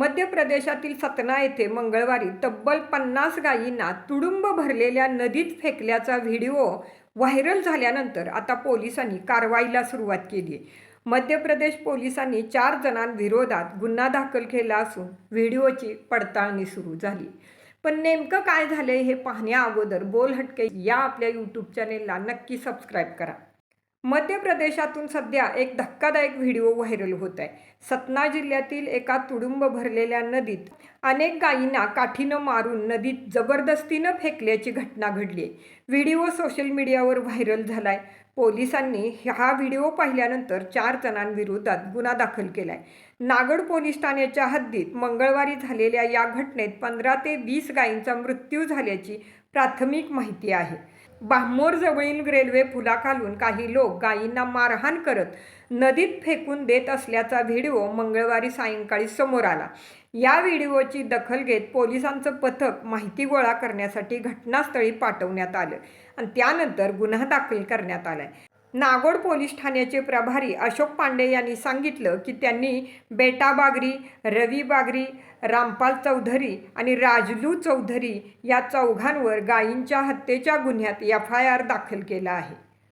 मध्य प्रदेशातील सतना येथे मंगळवारी तब्बल पन्नास गायींना तुडुंब भरलेल्या नदीत फेकल्याचा व्हिडिओ व्हायरल झाल्यानंतर आता पोलिसांनी कारवाईला सुरुवात केली मध्य प्रदेश पोलिसांनी चार जणांविरोधात गुन्हा दाखल केला असून व्हिडिओची पडताळणी सुरू झाली. पण नेमकं काय झालंय हे पाहण्या अगोदर बोल हटके या आपल्या यूट्यूब चॅनेलला नक्की सबस्क्राईब करा. मध्य प्रदेशातून सध्या एक धक्कादायक व्हिडिओ व्हायरल होत आहे. सतना जिल्ह्यातील एका तुडुंब भरलेल्या नदीत अनेक गायींना काठीनं मारून नदीत जबरदस्तीनं फेकल्याची घटना घडली आहे. व्हिडिओ सोशल मीडियावर व्हायरल झालाय. पोलिसांनी हा व्हिडिओ पाहिल्यानंतर चार जणांविरोधात गुन्हा दाखल केला आहे नागड पोलीस ठाण्याच्या हद्दीत मंगळवारी झालेल्या या घटनेत पंधरा ते वीस गायींचा मृत्यू झाल्याची प्राथमिक माहिती आहे. बामोरजवळील रेल्वे पुलाखालून काही लोक गायींना मारहाण करत नदीत फेकून देत असल्याचा व्हिडिओ मंगळवारी सायंकाळी समोर आला. या व्हिडिओची दखल घेत पोलिसांचं पथक माहिती गोळा करण्यासाठी घटनास्थळी पाठवण्यात आलं आणि त्यानंतर गुन्हा दाखल करण्यात आलाय. नागोड पोलीस ठाण्याचे प्रभारी अशोक पांडे यांनी सांगितलं की त्यांनी बेटा बागरी रवी बागरी रामपाल चौधरी आणि राजलू चौधरी या चौघांवर गायींच्या हत्येच्या गुन्ह्यात एफ आय आर दाखल केला आहे.